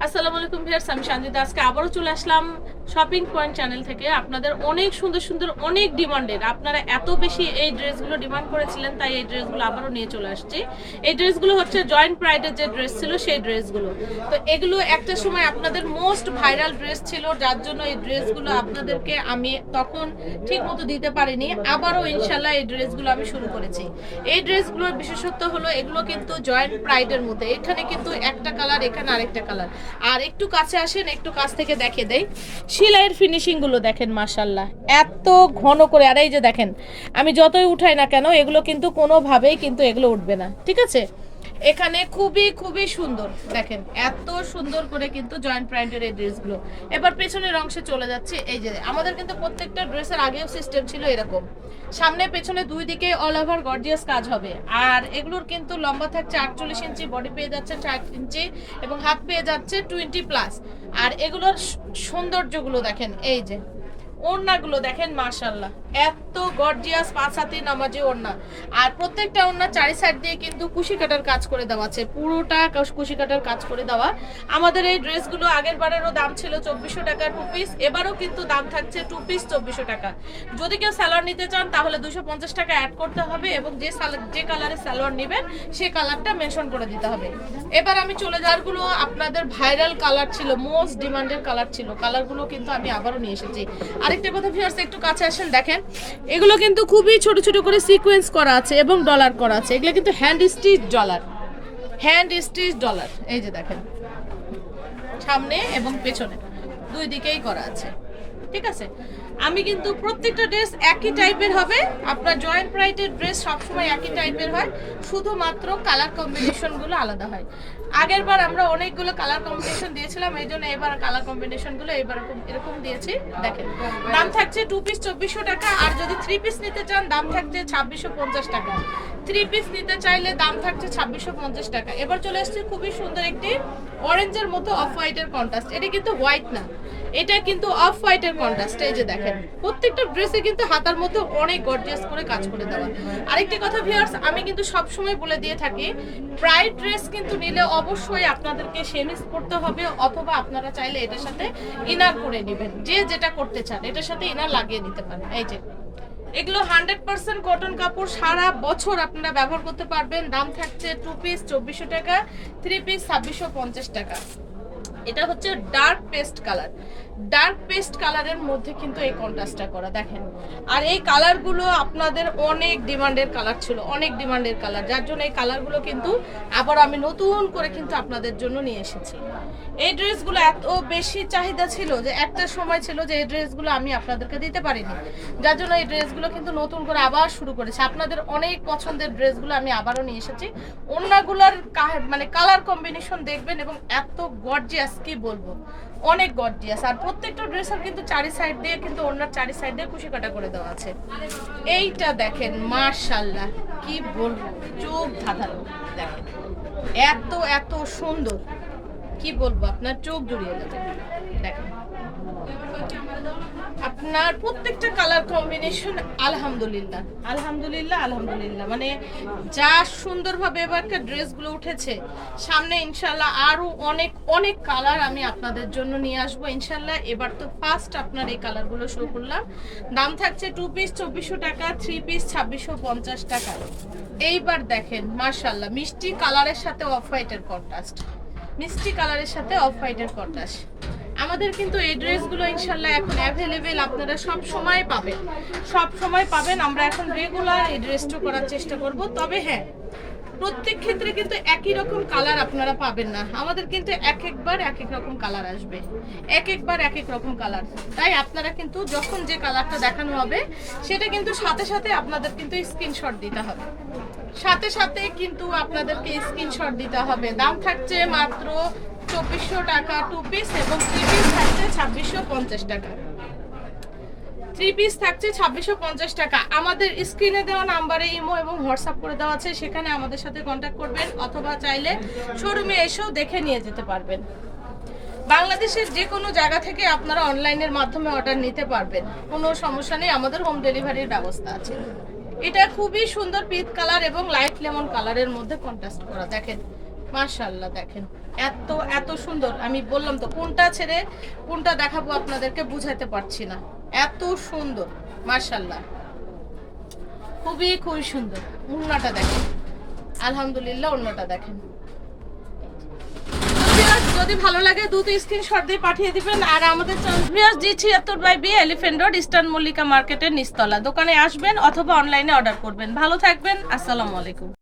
আসসালামু আলাইকুম ভিয়ার্স আমি সঞ্জিতা আজকে আবারও চলে আসলাম শপিং পয়েন্ট চ্যানেল থেকে আপনাদের অনেক সুন্দর সুন্দর অনেক ডিমান্ডের আপনারা এত বেশি এই ড্রেসগুলো ডিমান্ড করেছিলেন, তাই এই ড্রেসগুলো আবারও নিয়ে চলে আসছি। এই ড্রেসগুলো হচ্ছে জয়েন্ট প্রাইডের যে ড্রেস ছিল, সেই ড্রেসগুলো। তো এগুলো একটা সময় আপনাদের মোস্ট ভাইরাল ড্রেস ছিল, যার জন্য এই ড্রেসগুলো আপনাদেরকে আমি তখন ঠিক মতো দিতে পারিনি। আবারও ইনশাল্লাহ এই ড্রেসগুলো আমি শুরু করেছি। এই ড্রেসগুলোর বিশেষত্ব হলো, এগুলো কিন্তু জয়েন্ট প্রাইডের মধ্যে। এখানে কিন্তু একটা কালার এখানে আরেকটা কালার আর একটু কাছে আসেন, একটু কাছ থেকে দেখে দেই। সেলাইয়ের ফিনিশিংগুলো দেখেন মাশাল্লাহ এত ঘন করে, আর এই যে দেখেন, আমি যতই উঠাই না কেন, এগুলো কিন্তু কোনোভাবেই কিন্তু এগুলো উঠবে না, ঠিক আছে? এখানে খুবই খুবই সুন্দর, দেখেন, এত সুন্দর করে কিন্তু জয়েন্ট প্যান্টের এই ড্রেসগুলো এবার পেছনের অংশে চলে যাচ্ছে, এই যে, আমাদের কিন্তু প্রত্যেকটা ড্রেসের আগেও সিস্টেম ছিল এরকম। সামনে, পেছনে দুই দিকে অল ওভার গর্জিয়াস কাজ হবে। আর এগুলোর কিন্তু লম্বা থাকছে আটচল্লিশ ইঞ্চি বডি পেয়ে যাচ্ছে ষাট ইঞ্চি এবং হাত পেয়ে যাচ্ছে টোয়েন্টি প্লাস আর এগুলোর সৌন্দর্যগুলো দেখেন, এই যে ওড়নাগুলো দেখেন মাশাল্লাহ এত গর্জিয়াস পাঁচ হাতি নামাজে ওড়না। আর প্রত্যেকটা ওড়না চারি সাইড দিয়ে কিন্তু কুশি কাটার কাজ করে দেওয়া আছে। পুরোটা কুশি কাটার কাজ করে দেওয়া। আমাদের এই ড্রেসগুলো আগের বারেরও দাম ছিল চব্বিশশো টাকা টু পিস এবারও কিন্তু দাম থাকছে টু পিস চব্বিশশো টাকা। যদি কেউ স্যালোয়ার নিতে চান, তাহলে দুশো পঞ্চাশ টাকা অ্যাড করতে হবে এবং যে সাল- যে কালারের স্যালোয়ার নেবেন, সে কালারটা মেনশন করে দিতে হবে। এবার আমি চলে যাওয়ারগুলো আপনাদের ভাইরাল কালার ছিল মোস্ট ডিমান্ডের কালার ছিল। কালারগুলো কিন্তু আমি আবারও নিয়ে এসেছি। আরেকটা কথা ভিউয়ার্স একটু কাছে আসেন, দেখেন, এগুলো কিন্তু খুবই ছোট ছোট করে সিকোয়েন্স করা আছে এবং ডলার করা আছে। এগুলো কিন্তু hand stitch dollar hand stitch dollar এই যে দেখেন, সামনে এবং পেছনে, দুই দিকেই করা আছে। ঠিক আছে? আমি কিন্তু প্রত্যেকটা ড্রেস একই টাইপের হবে। আপনার জয়েন্ট প্রাইটের ড্রেস সবসময় একই টাইপের হয়। শুধুমাত্র কালার কম্বিনেশনগুলো আলাদা হয়। আগের বার আমরা অনেকগুলো কালার কম্বিনেশন দিয়েছিলাম, এই জন্য এবার কালার কম্বিনেশনগুলো এবার এরকম দিয়েছি। দেখেন, দাম থাকছে টু পিস চব্বিশশো টাকা, আর যদি থ্রি পিস নিতে চান, দাম থাকছে ছাব্বিশশো পঞ্চাশ টাকা। থ্রি পিস নিতে চাইলে দাম থাকছে ছাব্বিশশো পঞ্চাশ টাকা। এবার চলে আসছে খুবই সুন্দর একটি অরেঞ্জের মতো অফ হোয়াইটের কন্ট্রাস্ট এটা কিন্তু হোয়াইট না। এটা কিন্তু অফ হোয়াইটের কন্ট্রাস্ট এই যে দেখেন। প্রত্যেকটা ড্রেসে কিন্তু হাতার মধ্যে অনেক গর্জিয়াস করে কাজ করে দেওয়া। আরেকটি কথা ভিউয়ার্স আমি কিন্তু সব সময় বলে দিয়ে থাকি প্রাইড ড্রেস কিন্তু নিলে অবশ্যই আপনাদেরকে সেমিস করতে হবে অথবা আপনারা চাইলে এটার সাথে ইনার করে নেবেন। যে যেটা করতে চান, এটার সাথে ইনার লাগিয়ে দিতে পারেন। এই যে, এগুলো হান্ড্রেড পার্সেন্ট কটন কাপড়, সারা বছর আপনারা ব্যবহার করতে পারবেন। দাম থাকছে টু পিস চব্বিশশো টাকা থ্রি পিস ছাব্বিশশো পঞ্চাশ টাকা। এটা হচ্ছে dark paste colour dark paste কালারের মধ্যে কিন্তু এই কন্ট্রাস্টটা করা, দেখেন। আর এই কালারগুলো আপনাদের অনেক ডিমান্ডের কালার ছিল, অনেক ডিমান্ডের কালার যার জন্য এই কালারগুলো কিন্তু আবার আমি নতুন করে কিন্তু আপনাদের জন্য নিয়ে এসেছি। এই ড্রেসগুলো এত বেশি চাহিদা ছিল যে একটা সময় ছিল যে এই ড্রেসগুলো আমি আপনাদেরকে দিতে পারিনি। যার জন্য এই ড্রেসগুলো কিন্তু নতুন করে আবার শুরু করেছে। আপনাদের অনেক পছন্দের ড্রেসগুলো আমি আবারও নিয়ে এসেছি। অন্যগুলোর মানে কালার কম্বিনেশন দেখবেন এবং এত গর্জিয়াস কি বলব? অনেক গর্জিয়াস আর প্রত্যেকটা ড্রেসের কিন্তু চারি সাইড দিয়ে, কিন্তু ওনার চারি সাইড দিয়ে কুশি কাটা করে দেওয়া আছে। এইটা দেখেন মার্শাল্লাহ কি বলব? চোখ ধাঁধানো, দেখেন। এত এত সুন্দর। কি বলব, আপনার চোখ জুড়িয়ে যাবে। দেখেন। আপনার প্রত্যেকটা কালার কম্বিনেশন আলহামদুলিল্লাহ। আলহামদুলিল্লাহ আলহামদুলিল্লাহ। মানে যা সুন্দরভাবে এবারকার ড্রেসগুলো উঠেছে, সামনে ইনশাল্লাহ আরও অনেক অনেক কালার আমি আপনাদের জন্য নিয়ে আসব। ইনশাল্লাহ এবার তো ফার্স্ট আপনার এই কালারগুলো শো করলাম। দাম থাকছে টু পিস চব্বিশশো টাকা থ্রি পিস ছাব্বিশশো পঞ্চাশ টাকা। এইবার দেখেন মার্শাল্লাহ মিষ্টি কালারের সাথে অফ হোয়াইটের কন্ট্রাস্ট মিষ্টি কালারের সাথে অফ হোয়াইটের কন্ট্রাস্ট আমাদের কিন্তু এই ড্রেসগুলো ইনশাল্লাহ এখন অ্যাভেলেবেল আপনারা সব সময় পাবেন। সব সময় পাবেন, আমরা এখন রেগুলার এই ড্রেসটা করার চেষ্টা করব। তবে হ্যাঁ প্রত্যেক ক্ষেত্রে কিন্তু একই রকম কালার আপনারা পাবেন না। আমাদের কিন্তু এক একবার এক এক রকম কালার আসবে। এক একবার এক এক রকম কালার তাই আপনারা কিন্তু যখন যে কালারটা দেখানো হবে, সেটা কিন্তু সাথে সাথে আপনাদের কিন্তু স্ক্রিনশট দিতে হবে। সাথে সাথে কিন্তু আপনাদেরকে স্ক্রিনশট দিতে হবে। দাম থাকছে মাত্র চব্বিশশো টাকা টু পিস এবং থ্রি পিস থাকছে ছাব্বিশশো পঞ্চাশ টাকা। থ্রি পিস থাকছে ছাব্বিশশো পঞ্চাশ টাকা। আমাদের স্ক্রিনে দেওয়া নাম্বারে ইমো এবং হোয়াটসঅ্যাপ করে দেওয়া আছে, সেখানে আমাদের সাথে কন্ট্যাক্ট করবেন অথবা চাইলে শোরুমে এসেও দেখে নিয়ে যেতে পারবেন। বাংলাদেশের যে কোনো জায়গা থেকে আপনারা অনলাইনের মাধ্যমে অর্ডার নিতে পারবেন। কোনো সমস্যা নেই, আমাদের হোম ডেলিভারির ব্যবস্থা আছে। এটা খুবই সুন্দর পিচ কালার এবং লাইট লেমন কালারের মধ্যে কন্ট্রাস্ট করা। দেখেন মাশাআল্লাহ, দেখেন। এত এত সুন্দর। আমি বললাম তো, কোনটা ছেড়ে, কোনটা দেখাবো আপনাদেরকে বুঝাতে পারছি না। এত সুন্দর, মাশাআল্লাহ। খুবই খুবই সুন্দর। উন্নাটা দেখেন। আলহামদুলিল্লাহ উন্নাটা দেখেন। যদি ভালো লাগে, দ্রুত স্ক্রিনশট দিয়ে পাঠিয়ে দিবেন। আর আমাদের ভিউয়ার্স জি ছিয়াত্তর by B Elephant Road Eastern Mallika মার্কেটের নিচতলা। দোকানে আসবেন অথবা অনলাইনে অর্ডার করবেন। ভালো থাকবেন, আসসালামু আলাইকুম।